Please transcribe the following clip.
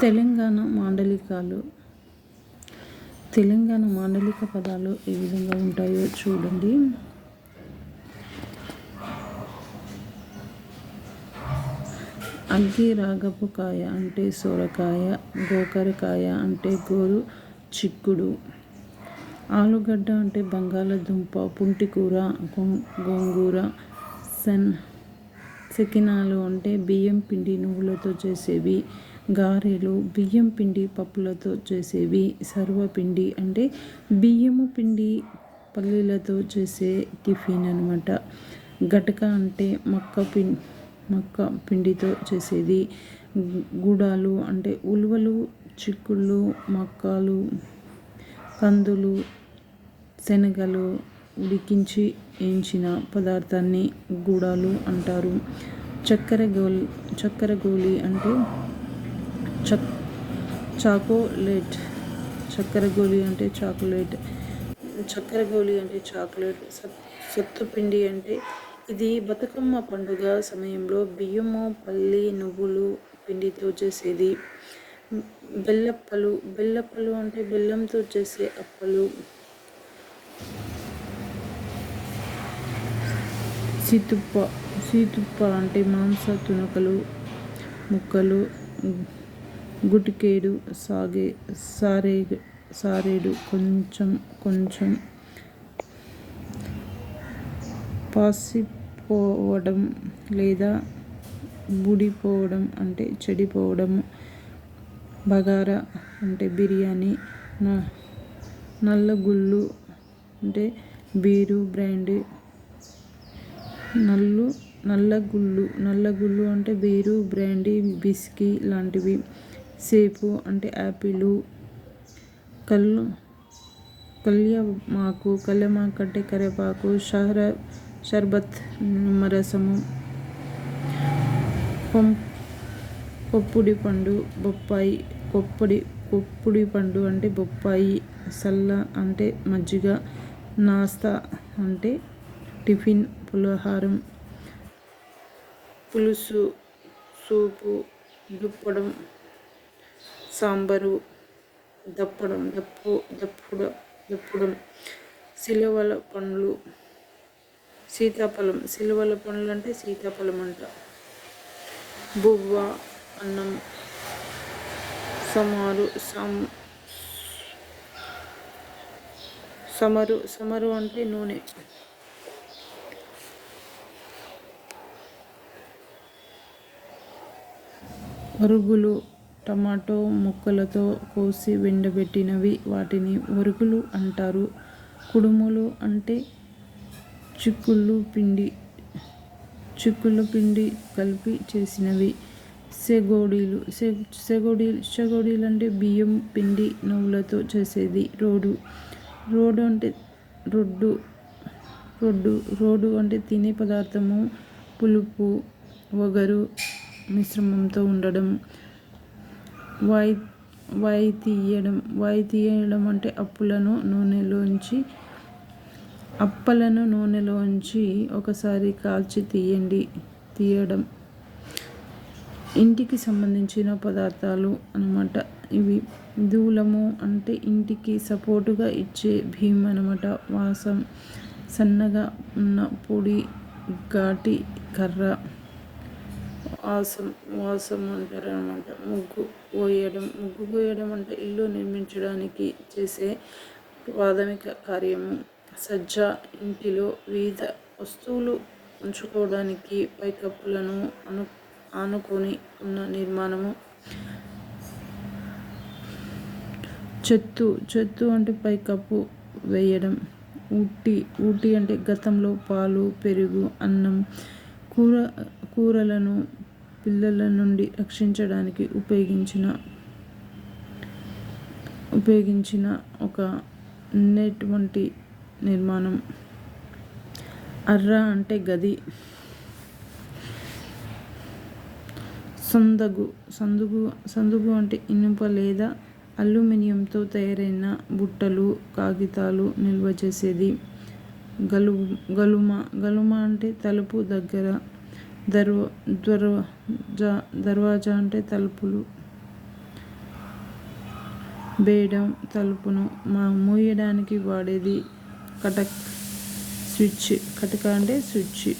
తెలంగాణ మాండలికాలు. తెలంగాణ మాండలిక పదాలు ఏ విధంగా ఉంటాయో చూడండి. అగ్గి రాగపు కాయ అంటే సొరకాయ గోకరకాయ అంటే గోరు చిక్కుడు. ఆలుగడ్డ అంటే బంగాళదుంప పుంటికూర గోంగూర సెన్ సకినాలు అంటే బియ్యం పిండి నువ్వులతో చేసేవి గారెలు బియ్యం పిండి పప్పులతో చేసేవి సర్వపిండి అంటే బియ్యము పిండి పల్లీలతో చేసే టిఫిన్ అనమాట గటక అంటే మక్క పిండి మక్క పిండితో చేసేది. గుడాలు అంటే ఉలువలు చిక్కుళ్ళు మక్కలు కందులు శనగలు ఉడికించి వేయించిన పదార్థాన్ని గూడాలు అంటారు. చక్కెర గోలి చక్కెర గోలి అంటే చక్ చాకోలేట్. చక్కెర గోలి అంటే చాక్లెట్. చక్కెర గోలి అంటే చాక్లెట్. సత్తు పిండి అంటే ఇది బతుకమ్మ పండుగ సమయంలో బియ్యము పల్లి నువ్వులు పిండితో చేసేది. బెల్లప్పలు బెల్లప్పలు అంటే బెల్లంతో చేసే అప్పలు. సీతుప్ప సీతుప్ప అంటే మాంస తునకలు ముక్కలు గుటికేడు సాగే సారే సారేడు కొంచెం కొంచెం పాసిపోవడం లేదా బుడిపోవడం అంటే చెడిపోవడం బగారా అంటే బిర్యానీ నల్లగుళ్ళు అంటే బీరు బ్రాండ్ నల్లు నల్లగుళ్ళు నల్లగుళ్ళు అంటే బీరు బ్రాండీ బిస్కీ లాంటివి. సేపు అంటే యాపిలు కళ్ళు కళ్యమాకు కళ్యమాకు అంటే కరివేపాకు షహర షర్బత్ నిమ్మరసము పొప్పుడి పండు బొప్పాయి కొప్పడి కొప్పుడి పండు అంటే బొప్పాయి సల్ల అంటే మజ్జిగ నాస్తా అంటే టిఫిన్ పులహారం పులుసు సూపు దుప్పడం సాంబారు దప్పడం దప్పు దప్పుడ దప్పడం సిలవల పండ్లు సీతాఫలం సిలువల పండ్లు అంటే సీతాఫలం అంట. బువ్వ అన్నం సమారు సమ్ సమరు సమరు అంటే నూనె. ఒరుగులు టమాటో ముక్కలతో కోసి వెండబెట్టినవి వాటిని ఒరుగులు అంటారు. కుడుములు అంటే చిక్కుళ్ళు పిండి చిక్కుళ్ళ పిండి కలిపి చేసినవి. సెగోడీలు సెగోడీలు సెగోడీలు అంటే బియ్యం పిండి నువ్వులతో చేసేది రోడు రోడ్డు అంటే రొడ్డు రొడ్డు రోడ్డు అంటే తినే పదార్థము పులుపు వగరు మిశ్రమంతో ఉండడం వాయి వాయి తీయడం వాయి తీయడం అంటే అప్పులను నూనెలోంచి అప్పలను నూనెలోంచి ఒకసారి కాల్చి తీయండి తీయడం. ఇంటికి సంబంధించిన పదార్థాలు అనమాట ఇవి దూలము అంటే ఇంటికి సపోర్టుగా ఇచ్చే భీమ్ అనమాట వాసం సన్నగా ఉన్న పొడి ఘాటి కర్ర. వాసం వాసం అంటారు అనమాట ముగ్గు పోయడం ముగ్గు పోయడం అంటే ఇల్లు నిర్మించడానికి చేసే ప్రాథమిక కార్యము. సజ్జ ఇంటిలో వివిధ వస్తువులు ఉంచుకోవడానికి పైకప్పులను అను ఆనుకొని ఉన్న నిర్మాణము. చెత్తు చెత్తు అంటే పైకప్పు వేయడం. ఊటి ఊటి అంటే గతంలో పాలు పెరుగు అన్నం కూర కూరలను పిల్లల నుండి రక్షించడానికి ఉపయోగించిన ఉపయోగించిన ఒక నెట్ వంటి నిర్మాణం. అర్ర అంటే గది. సందగు సందుగు సందుగు అంటే ఇనుప లేదా అల్యూమినియంతో తయారైన బుట్టలు కాగితాలు నిల్వ చేసేది. గలు గలుమ గలుమ అంటే తలుపు దగ్గర దర్వా దర్వాజా దర్వాజా అంటే తలుపులు. బేడం తలుపును మా మూయడానికి వాడేది కటక్ స్విచ్ కటక అంటే స్విచ్.